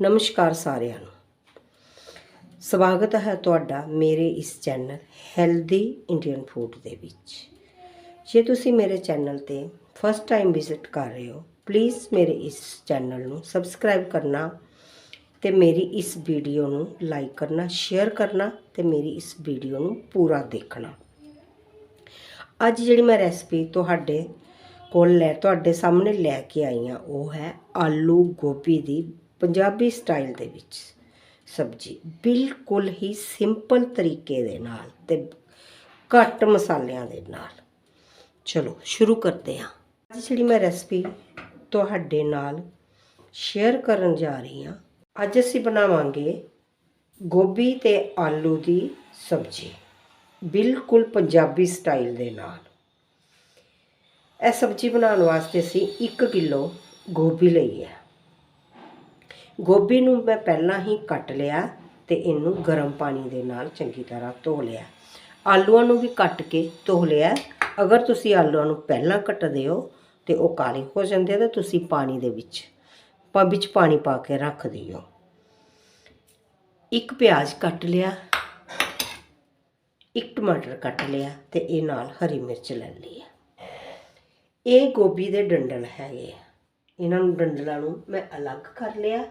ਨਮਸਕਾਰ ਸਾਰਿਆਂ ਨੂੰ। ਸਵਾਗਤ ਹੈ ਤੁਹਾਡਾ ਮੇਰੇ ਇਸ ਚੈਨਲ ਹੈਲਦੀ ਇੰਡੀਅਨ ਫੂਡ ਦੇ ਵਿੱਚ। ਜੇ ਤੁਸੀਂ ਮੇਰੇ ਚੈਨਲ ਤੇ ਫਸਟ ਟਾਈਮ ਵਿਜ਼ਿਟ ਕਰ ਰਹੇ ਹੋ ਪਲੀਜ਼ ਮੇਰੇ ਇਸ ਚੈਨਲ ਨੂੰ ਸਬਸਕ੍ਰਾਈਬ ਕਰਨਾ ਤੇ ਮੇਰੀ ਇਸ ਵੀਡੀਓ ਨੂੰ ਲਾਈਕ ਕਰਨਾ ਸ਼ੇਅਰ ਕਰਨਾ ਤੇ ਮੇਰੀ ਇਸ ਵੀਡੀਓ ਨੂੰ ਪੂਰਾ ਦੇਖਣਾ। ਅੱਜ ਜਿਹੜੀ ਮੈਂ ਰੈਸਪੀ ਤੁਹਾਡੇ ਕੋਲ ਲੈ, ਤੁਹਾਡੇ ਸਾਹਮਣੇ ਲੈ ਕੇ ਆਈ ਹਾਂ, ਉਹ ਹੈ ਆਲੂ ਗੋਭੀ ਦੀ ਪੰਜਾਬੀ ਸਟਾਈਲ ਦੇ ਵਿੱਚ ਸਬਜ਼ੀ ਬਿਲਕੁਲ ਹੀ ਸਿੰਪਲ ਤਰੀਕੇ ਦੇ ਨਾਲ ਤੇ ਘੱਟ ਮਸਾਲਿਆਂ ਦੇ ਨਾਲ। ਚਲੋ, ਸ਼ੁਰੂ ਕਰਦੇ ਹਾਂ। ਅੱਜ ਜਿਹੜੀ ਮੈਂ ਰੈਸਪੀ ਤੁਹਾਡੇ ਨਾਲ ਸ਼ੇਅਰ ਕਰਨ ਜਾ ਰਹੀ ਹਾਂ, ਅੱਜ ਅਸੀਂ ਬਣਾਵਾਂਗੇ ਗੋਭੀ ਤੇ ਆਲੂ ਦੀ ਸਬਜ਼ੀ, ਬਿਲਕੁਲ ਪੰਜਾਬੀ ਸਟਾਈਲ ਦੇ ਨਾਲ। ਇਹ ਸਬਜ਼ੀ ਬਣਾਉਣ ਵਾਸਤੇ ਅਸੀਂ 1 ਕਿਲੋ ਗੋਭੀ ਲਈ ਹੈ। ਗੋਭੀ ਨੂੰ ਮੈਂ ਪਹਿਲਾਂ ਹੀ ਕੱਟ ਲਿਆ ਤੇ ਇਹਨੂੰ ਗਰਮ ਪਾਣੀ ਦੇ ਨਾਲ ਚੰਗੀ ਤਰ੍ਹਾਂ ਧੋ ਲਿਆ। ਆਲੂਆਂ ਨੂੰ ਵੀ ਕੱਟ ਕੇ ਧੋ ਲਿਆ। ਅਗਰ ਤੁਸੀਂ ਆਲੂਆਂ ਨੂੰ ਪਹਿਲਾਂ ਕੱਟਦੇ ਹੋ ਤੇ ਉਹ ਕਾਲੇ ਹੋ ਜਾਂਦੇ ਆ ਤੇ ਤੁਸੀਂ ਪਾਣੀ ਦੇ ਵਿੱਚ ਪਾ, ਵਿੱਚ ਪਾਣੀ ਪਾ ਕੇ ਰੱਖ ਦਿਓ। ਇੱਕ ਪਿਆਜ਼ ਕੱਟ ਲਿਆ, ਇੱਕ ਟਮਾਟਰ ਕੱਟ ਲਿਆ ਤੇ ਇਹ ਨਾਲ ਹਰੀ ਮਿਰਚ ਲੈ ਲਈ ਹੈ ਇਹ ਗੋਭੀ ਦੇ ਡੰਡਲ ਹੈਗੇ ਇਹਨਾਂ ਨੂੰ ਡੰਡਲਾਂ ਨੂੰ ਮੈਂ ਅਲੱਗ ਕਰ ਲਿਆ।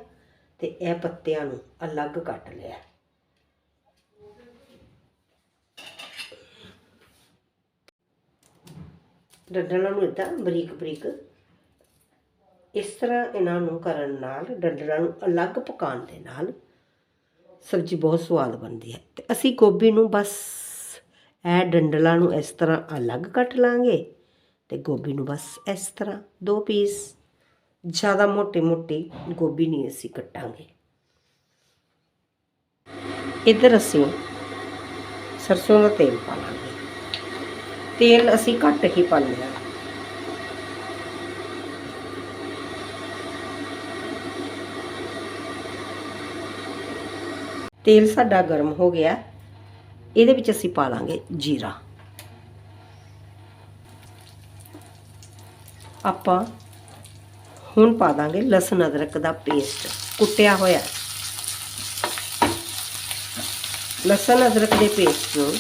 ਤੇ ਇਹ ਪੱਤਿਆਂ ਨੂੰ ਅਲੱਗ ਕੱਟ ਲਿਆ। ਡੰਡਲਾਂ ਨੂੰ ਇਦਾਂ ਬਰੀਕ ਬਰੀਕ ਇਸ ਤਰ੍ਹਾਂ ਇਹਨਾਂ ਨੂੰ ਕਰਨ ਨਾਲ ਡੰਡਲਾਂ ਨੂੰ ਅਲੱਗ ਪਕਾਉਣ ਦੇ ਨਾਲ ਸਬਜ਼ੀ ਬਹੁਤ ਸਵਾਦ ਬਣਦੀ ਹੈ। ਤੇ ਅਸੀਂ ਗੋਭੀ ਨੂੰ ਬਸ ਇਹ ਡੰਡਲਾਂ ਨੂੰ ਇਸ ਤਰ੍ਹਾਂ ਅਲੱਗ ਕੱਟ ਲਾਂਗੇ ਤੇ ਗੋਭੀ ਨੂੰ ਬਸ ਇਸ ਤਰ੍ਹਾਂ ਦੋ ਪੀਸ ਜ਼ਿਆਦਾ ਮੋਟੇ-ਮੋਟੇ ਗੋਭੀ ਨਹੀਂ ਅਸੀਂ ਕੱਟਾਂਗੇ। ਇਧਰ ਅਸੀਂ ਸਰਸੋਂ ਦਾ ਤੇਲ ਪਾ ਲਾਂਗੇ ਤੇਲ ਅਸੀਂ ਘੱਟ ਹੀ ਪਾਉਂਦੇ ਹਾਂ। ਤੇਲ ਸਾਡਾ ਗਰਮ ਹੋ ਗਿਆ। ਇਹਦੇ ਵਿੱਚ ਅਸੀਂ ਪਾ ਲਾਂਗੇ ਜੀਰਾ। ਆਪਾਂ ਹੁਣ ਪਾ ਦਾਂਗੇ ਲਸਣ ਅਦਰਕ ਦਾ ਪੇਸਟ ਕੁੱਟਿਆ ਹੋਇਆ। ਲਸਣ ਅਦਰਕ ਦੇ ਪੇਸਟ ਨੂੰ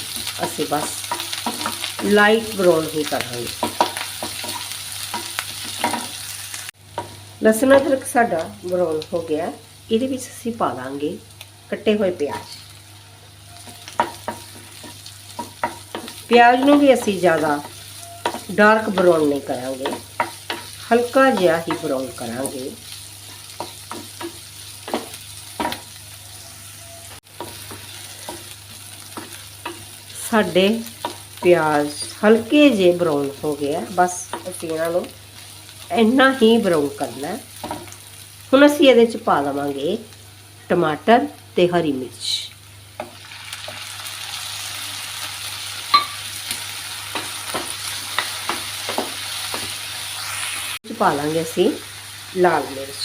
ਅਸੀਂ ਬਸ ਲਾਈਟ ਬਰਾਊਨ ਹੀ ਕਰਾਂਗੇ। ਲਸਣ ਅਦਰਕ ਸਾਡਾ ਬਰਾਊਨ ਹੋ ਗਿਆ। ਇਹਦੇ ਵਿੱਚ ਅਸੀਂ ਪਾ ਦਾਂਗੇ ਕੱਟੇ ਹੋਏ ਪਿਆਜ਼। ਪਿਆਜ਼ ਨੂੰ ਵੀ ਅਸੀਂ ਜ਼ਿਆਦਾ ਡਾਰਕ ਬਰਾਊਨ ਨਹੀਂ ਕਰਾਂਗੇ। ਹਲਕਾ ਜਿਹਾ ਹੀ ਬਰਾਊਨ ਕਰਾਂਗੇ। ਸਾਡੇ ਪਿਆਜ਼ ਹਲਕੇ ਜਿਹੇ ਬਰਾਊਨ ਹੋ ਗਏ ਆ। ਬਸ ਅਸੀਂ ਇਹਨਾਂ ਨੂੰ ਇੰਨਾ ਹੀ ਬਰਾਊਨ ਕਰਨਾ ਹੁਣ ਅਸੀਂ ਇਹਦੇ ਚ ਪਾ ਦਵਾਂਗੇ ਟਮਾਟਰ ਤੇ ਹਰੀ ਮਿਰਚ। ਪਾ ਲਾਂਗੇ ਅਸੀਂ ਲਾਲ ਮਿਰਚ।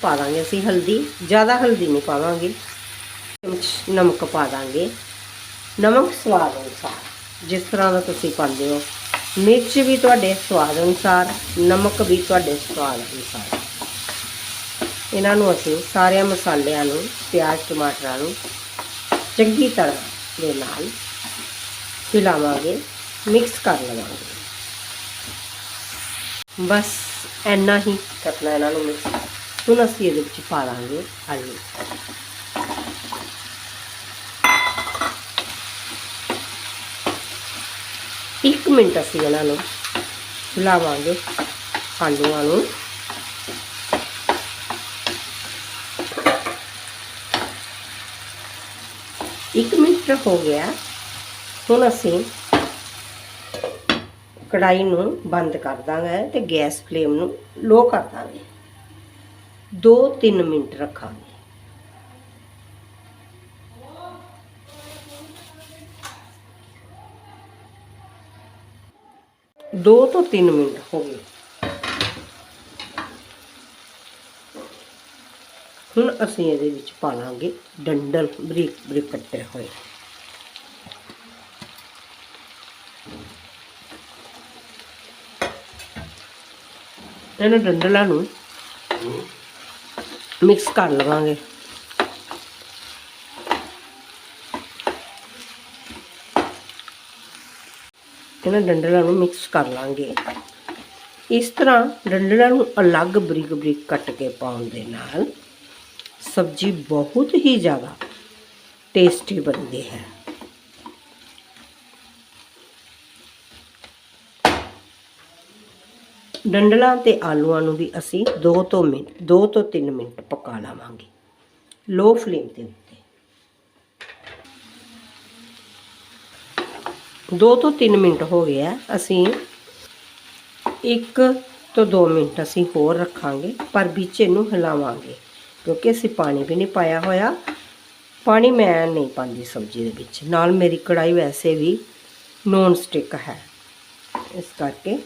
ਪਾ ਲਾਂਗੇ ਅਸੀਂ ਹਲਦੀ, ਜ਼ਿਆਦਾ ਹਲਦੀ ਨਹੀਂ ਪਾਵਾਂਗੇ। ਚਮਚ ਨਮਕ ਪਾ ਦਾਂਗੇ। ਨਮਕ ਸਵਾਦ ਅਨੁਸਾਰ, ਜਿਸ ਤਰ੍ਹਾਂ ਦਾ ਤੁਸੀਂ ਪਾਉਂਦੇ ਹੋ। ਮਿਰਚ ਵੀ ਤੁਹਾਡੇ ਸਵਾਦ ਅਨੁਸਾਰ, ਨਮਕ ਵੀ ਤੁਹਾਡੇ ਸਵਾਦ ਅਨੁਸਾਰ। ਇਹਨਾਂ ਨੂੰ ਅਸੀਂ ਸਾਰਿਆਂ ਮਸਾਲਿਆਂ ਨੂੰ, ਪਿਆਜ਼, ਟਮਾਟਰਾਂ ਨੂੰ ਚੰਗੀ ਤਰ੍ਹਾਂ ਦੇ ਨਾਲ ਹਿਲਾਵਾਂਗੇ ਮਿਕਸ ਕਰ ਲਵਾਂਗੇ। ਬਸ ਇੰਨਾ ਹੀ ਕਰਨਾ ਇਹਨਾਂ ਨੂੰ ਮਿਕਸ ਹੁਣ ਅਸੀਂ ਇਹਦੇ ਵਿੱਚ ਪਾ ਲਾਂਗੇ ਆਲੂ। ਇੱਕ ਮਿੰਟ ਅਸੀਂ ਇਹਨਾਂ ਨੂੰ ਹਿਲਾਵਾਂਗੇ ਆਲੂਆਂ ਨੂੰ। ਇੱਕ ਮਿੰਟ ਹੋ ਗਿਆ। ਹੁਣ ਅਸੀਂ ਕੜਾਈ ਨੂੰ ਬੰਦ ਕਰ ਦਾਂਗੇ ਤੇ ਗੈਸ ਫਲੇਮ ਨੂੰ ਲੋ ਕਰ ਦਾਂਗੇ। 2-3 ਮਿੰਟ ਰੱਖਾਂਗੇ। ਦੋ ਤੋਂ 3 ਮਿੰਟ ਹੋ ਗਏ। ਹੁਣ ਅਸੀਂ ਇਹਦੇ ਵਿੱਚ ਪਾ ਲਾਂਗੇ ਡੰਡਲ ਬਰੀਕ ਬਰੀਕ ਕੱਟੇ ਹੋਏ। ਇਹਨਾਂ ਡੰਡਲਾਂ ਨੂੰ ਮਿਕਸ ਕਰ ਲਵਾਂਗੇ। ਇਹਨਾਂ ਡੰਡਲਾਂ ਨੂੰ ਮਿਕਸ ਕਰ ਲਾਂਗੇ। ਇਸ ਤਰ੍ਹਾਂ ਡੰਡਲਾਂ ਨੂੰ ਅਲੱਗ ਬਰੀਕ ਬਰੀਕ ਕੱਟ ਕੇ ਪਾਉਣ ਦੇ ਨਾਲ ਸਬਜ਼ੀ ਬਹੁਤ ਹੀ ਜ਼ਿਆਦਾ ਟੇਸਟੀ ਬਣਦੀ ਹੈ। ਡੰਡਲਾਂ ਤੇ ਆਲੂਆਂ ਨੂੰ ਵੀ ਅਸੀਂ 2 ਤੋਂ ਮਿੰਟ 2 ਤੋਂ 3 ਮਿੰਟ ਪਕਾ ਲਾਵਾਂਗੇ। ਲੋ ਫਲੇਮ ਤੇ ਉੱਤੇ। 2 ਤੋਂ 3 ਮਿੰਟ ਹੋ ਗਿਆ। ਅਸੀਂ 1 ਤੋਂ 2 ਮਿੰਟ ਅਸੀਂ ਹੋਰ ਰੱਖਾਂਗੇ, ਪਰ ਵਿੱਚ ਇਹਨੂੰ ਹਿਲਾਵਾਂਗੇ, ਕਿਉਂਕਿ ਅਸੀਂ ਪਾਣੀ ਵੀ ਨਹੀਂ ਪਾਇਆ ਹੋਇਆ। ਪਾਣੀ ਮੈਂ ਨਹੀਂ ਪਾਉਂਦੀ ਸਬਜ਼ੀ ਦੇ ਵਿੱਚ। ਨਾਲ ਮੇਰੀ ਕੜਾਈ ਵੈਸੇ ਵੀ ਨੋਨ ਸਟਿਕ ਹੈ। ਇਸ ਕਰਕੇ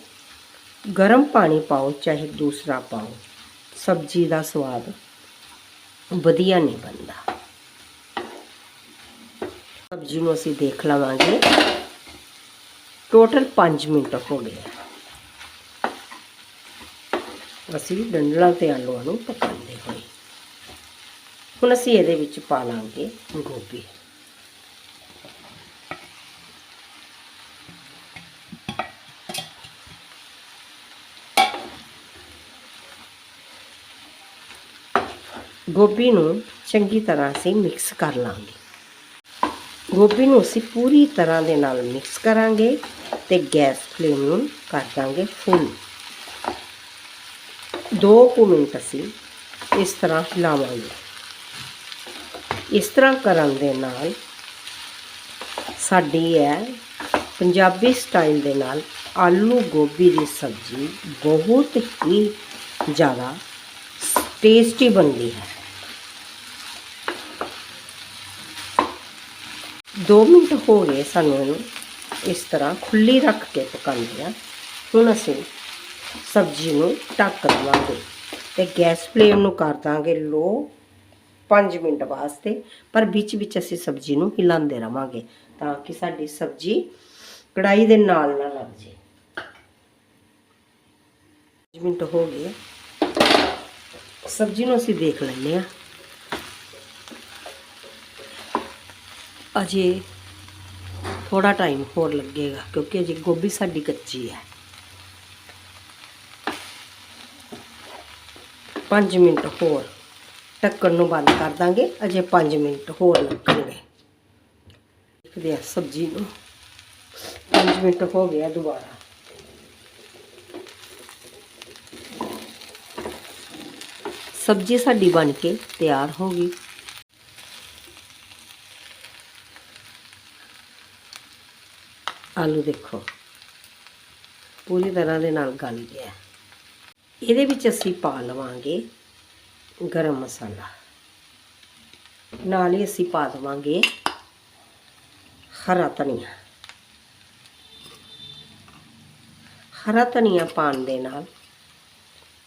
ਗਰਮ ਪਾਣੀ ਪਾਓ, ਚਾਹੇ ਦੂਸਰਾ ਪਾਓ। ਸਬਜ਼ੀ ਦਾ ਸਵਾਦ ਵਧੀਆ ਨਹੀਂ ਬਣਦਾ। ਸਬਜ਼ੀ ਨੂੰ ਅਸੀਂ ਦੇਖ ਲਵਾਂਗੇ। ਟੋਟਲ 5 ਮਿੰਟ ਹੋ ਗਏ ਅਸੀਂ ਡੰਡਲਾਂ ਤੇ ਆਲੂਆਂ ਨੂੰ ਪਕਾਉਂਦੇ ਹੋਏ। ਹੁਣ ਅਸੀਂ ਇਹਦੇ ਵਿੱਚ ਪਾ ਲਾਂਗੇ ਗੋਭੀ। ਗੋਭੀ ਨੂੰ ਚੰਗੀ ਤਰ੍ਹਾਂ ਅਸੀਂ ਮਿਕਸ ਕਰ ਲਾਂਗੇ। ਗੋਭੀ ਨੂੰ ਅਸੀਂ ਪੂਰੀ ਤਰ੍ਹਾਂ ਦੇ ਨਾਲ ਮਿਕਸ ਕਰਾਂਗੇ ਤੇ ਗੈਸ ਫਲੇਮ ਨੂੰ ਕਰ ਦਾਂਗੇ ਫੁੱਲ। 2 ਕੁ ਮਿੰਟ ਅਸੀਂ ਇਸ ਤਰ੍ਹਾਂ ਹਿਲਾਵਾਂਗੇ। ਇਸ ਤਰ੍ਹਾਂ ਕਰਨ ਦੇ ਨਾਲ ਸਾਡੀ ਹੈ ਪੰਜਾਬੀ ਸਟਾਈਲ ਦੇ ਨਾਲ ਆਲੂ ਗੋਭੀ ਦੀ ਸਬਜ਼ੀ ਬਹੁਤ ਹੀ ਜ਼ਿਆਦਾ ਟੇਸਟੀ ਬਣਦੀ ਹੈ। 2 ਮਿੰਟ ਹੋ ਗਏ ਸਾਨੂੰ ਇਹਨੂੰ ਇਸ ਤਰ੍ਹਾਂ ਖੁੱਲੀ ਰੱਖ ਕੇ ਪਕਾਉਂਦੇ ਆ ਹੁਣ ਅਸੀਂ ਸਬਜ਼ੀ ਨੂੰ ਢੱਕ ਦੇਵਾਂਗੇ ਤੇ ਗੈਸ ਫਲੇਮ ਨੂੰ ਕਰ ਦਾਂਗੇ ਲੋ 5 ਮਿੰਟ ਵਾਸਤੇ, ਪਰ ਵਿੱਚ ਵਿੱਚ ਅਸੀਂ ਸਬਜ਼ੀ ਨੂੰ ਹਿਲਾਉਂਦੇ ਰਵਾਂਗੇ ਤਾਂ ਕਿ ਸਾਡੀ ਸਬਜ਼ੀ ਕੜਾਈ ਦੇ ਨਾਲ ਨਾ ਲੱਗ ਜੇ 5 ਮਿੰਟ ਹੋ ਗਏ। ਸਬਜ਼ੀ ਨੂੰ ਅਸੀਂ ਦੇਖ ਲੈਂਦੇ ਆ ਅਜੇ ਥੋੜਾ ਟਾਈਮ ਹੋਰ ਲੱਗੇਗਾ, ਕਿਉਂਕਿ ਅਜੇ ਗੋਭੀ ਸਾਡੀ ਕੱਚੀ ਹੈ। 5 ਮਿੰਟ ਹੋਰ ਢੱਕਣ ਨੂੰ ਬੰਦ ਕਰ ਦਾਂਗੇ, ਅਜੇ 5 ਮਿੰਟ ਹੋਰ ਲੱਗਣਗੇ। ਦੇਖਦੇ ਆ ਸਬਜ਼ੀ ਨੂੰ। 5 ਮਿੰਟ ਹੋ ਗਿਆ ਦੁਬਾਰਾ। ਸਬਜ਼ੀ ਸਾਡੀ ਬਣ ਕੇ ਤਿਆਰ ਹੋ ਗਈ। ਆਲੂ ਦੇਖੋ। ਪੂਰੀ ਤਰ੍ਹਾਂ ਦੇ ਨਾਲ ਗਲ ਗਿਆ। ਇਹਦੇ ਵਿੱਚ ਅਸੀਂ ਪਾ ਲਵਾਂਗੇ ਗਰਮ ਮਸਾਲਾ। ਨਾਲ ਹੀ ਅਸੀਂ ਪਾ ਦੇਵਾਂਗੇ ਹਰਾ ਧਨੀਆ। ਹਰਾ ਧਨੀਆ ਪਾਉਣ ਦੇ ਨਾਲ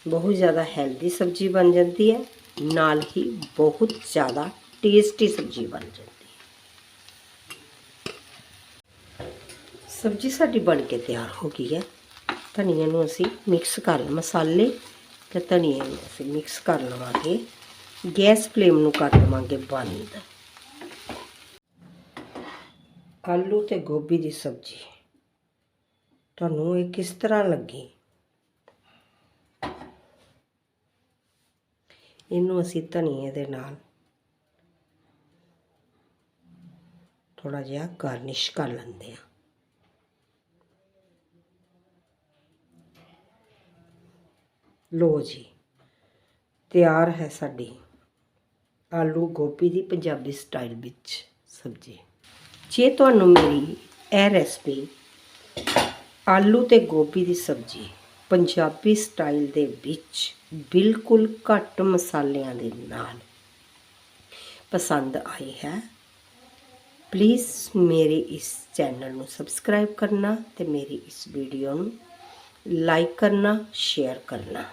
ਬਹੁਤ ਜ਼ਿਆਦਾ ਹੈਲਦੀ ਸਬਜ਼ੀ ਬਣ ਜਾਂਦੀ ਹੈ, ਨਾਲ ਹੀ ਬਹੁਤ ਜ਼ਿਆਦਾ ਟੇਸਟੀ ਸਬਜ਼ੀ ਬਣ ਜਾਂਦੀ ਹੈ। ਸਬਜ਼ੀ ਸਾਡੀ ਬਣ ਕੇ ਤਿਆਰ ਹੋ ਗਈ ਹੈ। ਧਨੀਏ ਨੂੰ ਅਸੀਂ ਮਿਕਸ ਕਰ ਮਸਾਲੇ ਤੇ ਧਨੀਏ ਨੂੰ ਅਸੀਂ ਮਿਕਸ ਕਰ ਲਵਾਂਗੇ। ਗੈਸ ਫਲੇਮ ਨੂੰ ਕਰ ਦੇਵਾਂਗੇ ਬੰਦ ਆਲੂ ਤੇ ਗੋਭੀ ਦੀ ਸਬਜ਼ੀ। ਤੁਹਾਨੂੰ ਇਹ ਕਿਸ ਤਰ੍ਹਾਂ ਲੱਗੀ? ਇਹਨੂੰ ਅਸੀਂ ਧਨੀਏ ਦੇ ਨਾਲ ਥੋੜਾ ਜਿਹਾ ਗਾਰਨਿਸ਼ ਕਰ ਲੈਂਦੇ ਆ ਲੋ ਜੀ, ਤਿਆਰ ਹੈ ਸਾਡੀ ਆਲੂ ਗੋਭੀ ਦੀ ਪੰਜਾਬੀ ਸਟਾਈਲ ਵਿੱਚ ਸਬਜ਼ੀ। ਜੇ ਤੁਹਾਨੂੰ ਮੇਰੀ ਇਹ ਰੈਸਪੀ ਆਲੂ ਤੇ ਗੋਭੀ ਦੀ ਸਬਜ਼ੀ ਪੰਜਾਬੀ ਸਟਾਈਲ ਦੇ ਵਿੱਚ ਬਿਲਕੁਲ ਘੱਟ ਮਸਾਲਿਆਂ ਦੇ ਨਾਲ ਪਸੰਦ ਆਈ ਹੈ ਪਲੀਜ਼ ਮੇਰੇ ਇਸ ਚੈਨਲ ਨੂੰ ਸਬਸਕ੍ਰਾਈਬ ਕਰਨਾ ਤੇ ਮੇਰੀ ਇਸ ਵੀਡੀਓ ਨੂੰ ਲਾਈਕ ਕਰਨਾ ਸ਼ੇਅਰ ਕਰਨਾ।